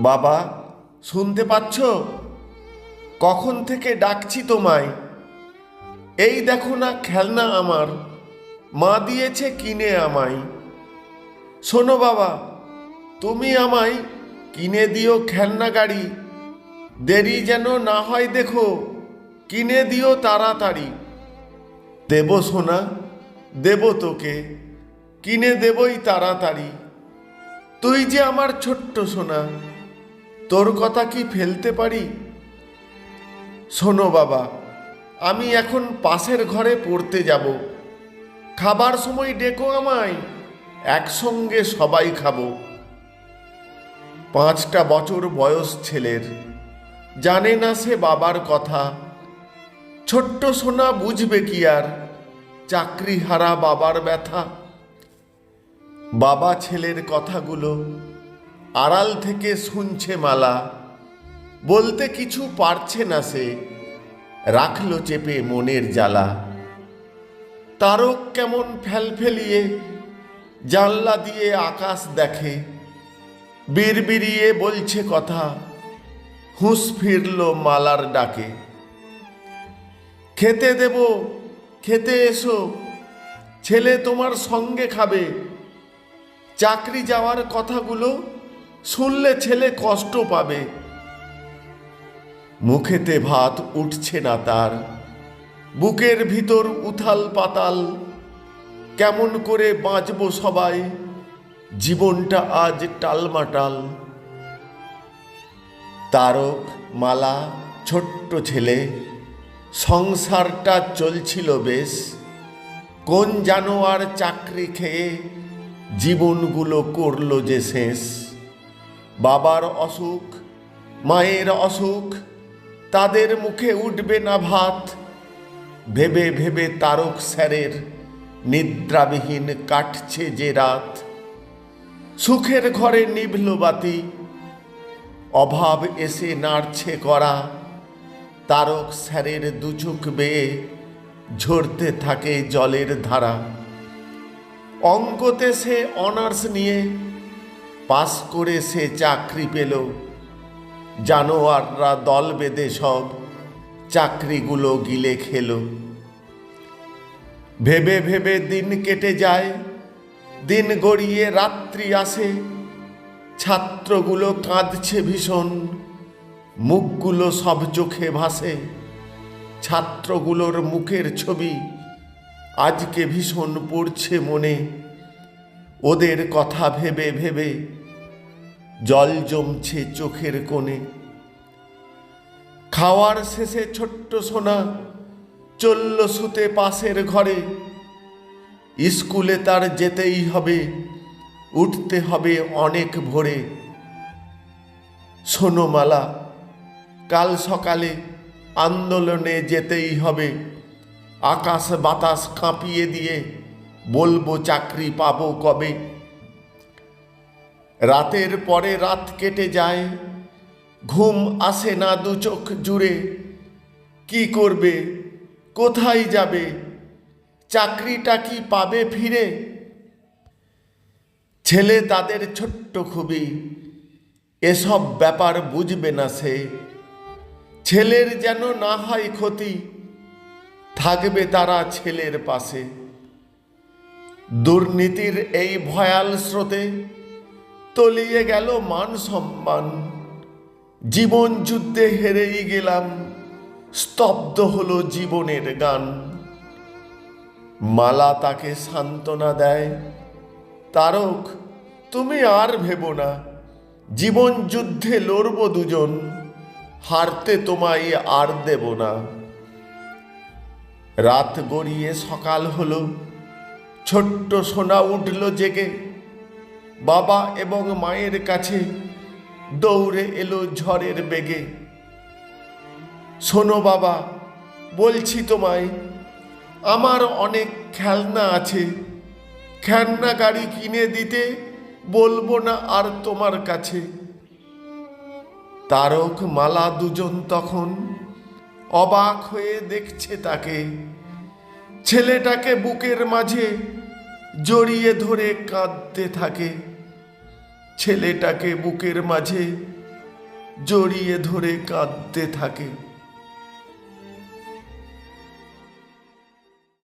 বাবা, শুনতে পাচ্ছ? কখন থেকে ডাকছি তোমায়? এই দেখো না খেলনা আমার। মা দিয়েছে কিনে আমায়। শোনো বাবা, তুমি আমায় কিনে দিও খেলনা গাড়ি। দেরি যেন না হয় দেখো, কিনে দিও তাড়াতাড়ি। দেব সোনা, দেব তোকে, কিনে দেবই তাড়াতাড়ি। তুই যে আমার ছোট্ট সোনা তোর কথা কি ফেলতে পারি? শোনো বাবা, আমি এখন পাশের ঘরে পড়তে যাব। খাবার সময় ডেকো আমায়, একসঙ্গে সবাই খাব। পাঁচটা বছর বয়স ছেলের, জানে না সে বাবার কথা। ছোট্ট সোনা বুঝবে কি আর চাকরি হারা বাবার ব্যথা। বাবা ছেলের কথাগুলো আড়াল থেকে শুনছে মালা। বলতে কিছু পারছে না সে, রাখল চেপে মনের জ্বালা। তারক কেমন ফেলফেলিয়ে জানলা দিয়ে আকাশ দেখে, বিড়বিড়িয়ে বলছে কথা, হুঁশ ফিরল মালার ডাকে। খেতে দেব, খেতে এসো, ছেলে তোমার সঙ্গে খাবে। চাকরি যাওয়ার কথাগুলো শুনলে ছেলে কষ্ট পাবে। মুখেতে ভাত উঠছে না তার। বুকের ভিতর উথাল পাতাল। কেমন করে বাঁচব সবাই। জীবনটা আজ টালমাটাল। তারক মালা, ছোট্ট ছেলে, সংসারটা চলছিল বেশ। কোন জানোয়ার চাকরি খেয়ে জীবনগুলো করল যে শেষ। বাবার অসুখ, মায়ের অসুখ, তাদের মুখে উঠবে না ভাত। ভেবে ভেবে তারক স্যারের নিদ্রাবিহীন কাটছে যে রাত। সুখের ঘরে নিভল বাতি, অভাব এসে নাড়ছে করা তারক স্যারের দুচোখ বেয়ে ঝরতে থাকে জলের ধারা। অঙ্কতে সে অনার্স নিয়ে পাস করে সে চাকরি পেল। জানোয়াররা দল বেঁধে সব চাকরিগুলো গিলে খেলো। ভেবে ভেবে দিন কেটে যায়, দিন গড়িয়ে রাত্রি আসে। ছাত্রগুলো কাঁদছে ভীষণ, মুখগুলো সব চোখে ভাসে। ছাত্রগুলোর মুখের ছবি আজকে ভীষণ পড়ছে মনে। ওদের কথা ভেবে ভেবে জল জমছে চোখের কোণে। খাওয়ার শেষে ছোট্ট সোনা চলল শুতে পাশের ঘরে। স্কুলে তার যেতেই হবে, উঠতে হবে অনেক ভোরে। সোনোমালা, কাল সকালে আন্দোলনে যেতেই হবে। আকাশ বাতাস কাঁপিয়ে দিয়ে বলব চাকরি পাবো কবে? রাতের পরে রাত কেটে যায়। ঘুম আসে না দু চোখ জুড়ে। কি করবে? কোথায় যাবে? চাকরিটা কি পাবে ফিরে? ছেলে তাদের ছোট্ট খুবই। এসব ব্যাপার বুঝবে না সে। ছেলের যেন না হয় ক্ষতি, থাকবে তারা ছেলের পাশে। দুর্নীতির এই ভয়াল স্রোতে তলিয়ে গেল মান সম্মান। জীবন যুদ্ধে হেরেই গেলাম, স্তব্ধ হলো জীবনের গান। মালা তাকে সান্ত্বনা দেয়, তারক, তুমি আর ভেবো না, জীবন যুদ্ধে লড়ব দুজন, হারতে তোমায় আর দেব না। রাত গড়িয়ে সকাল হলো, ছোট্ট সোনা উঠল জেগে বাবা এবং মায়ের কাছে দৌড়ে এলো ঝড়ের বেগে। শোনো বাবা, বলছি তোমায়, আমার অনেক খেলনা আছে। খেলনা গাড়ি কিনে দিতে বলব না আর তোমার কাছে। তারক মালা দুজন তখন অবাক হয়ে দেখছে তাকে। ছেলেটাকে বুকের মাঝে জড়িয়ে ধরে কাঁদতে থাকে। ছেলেটাকে বুকের মাঝে জড়িয়ে ধরে কাঁদতে থাকে।